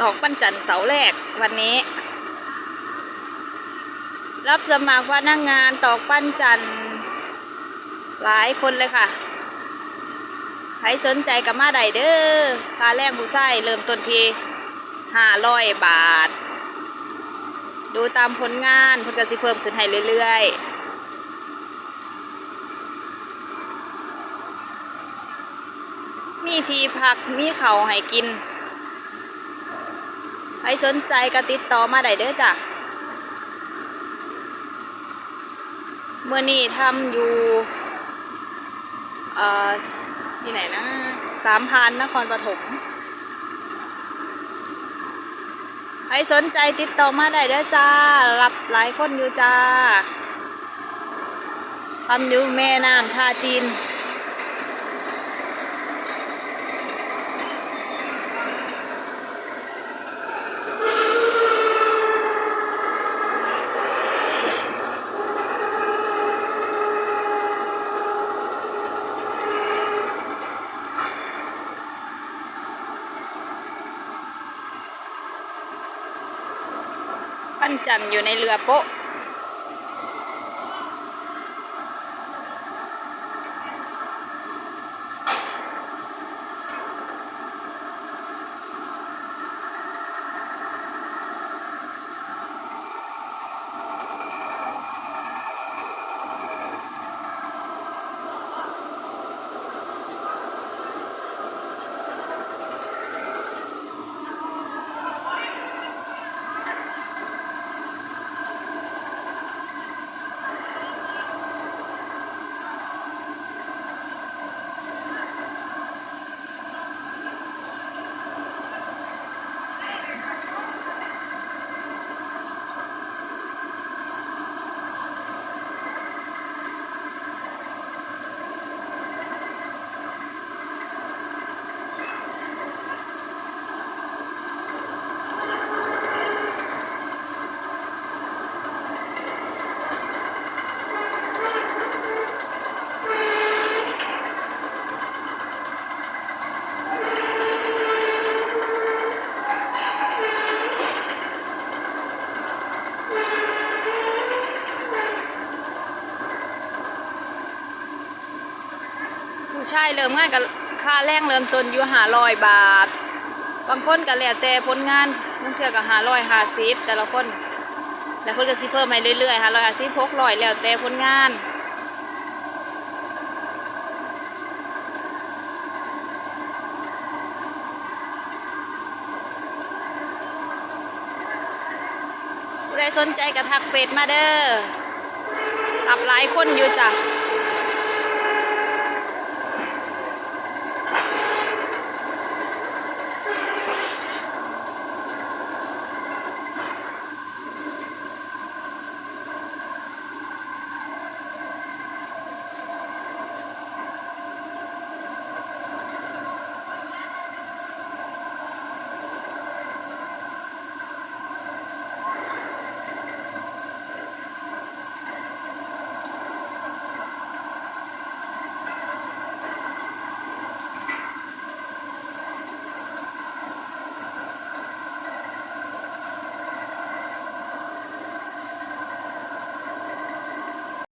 ตอกปั้นจันทร์เสาแรกวันนี้ รับสมัครพนักงานตอกปั้นจันทร์หลายคนเลยค่ะใครสนใจกับมาได้เด้อค่าแรงผู้ใช้เริ่มต้นทีห้าร้อยบาท ดูตามผลงานผลกสิเพิ่มขึ้นให้เรื่อยๆ มีทีพักมีเข่าให้กิน รสนใจก็ติดต่อมาได้เด้อจ้ะเมื่อนี้ทำอยู่เอ่อที่ไหนนะสามพันนครปฐมใครสนใจติดต่อมาได้เด้อจ้า รับหลายคนอยู่จ้าทำอยู่แม่น้ำท่าจีน ปั้นจันอยู่ในเรือโป๊ะ ผู้ชายเริ่มงานกับค่าแรงเริ่มต้นอยู่หาร้อยบาท บางคนก็แล้วแต่ผลงานบางเทื่อก็หาร้อยหาสิบแต่ละคนแล้วคนก็สิเพิ่มให้เรื่อยๆหาร้อยหาสิบหกร้อยแล้วแต่ผลงานผู้ใดสนใจก็ทักเฟซมาเด้อรับหลายคนอยู่จ้ะ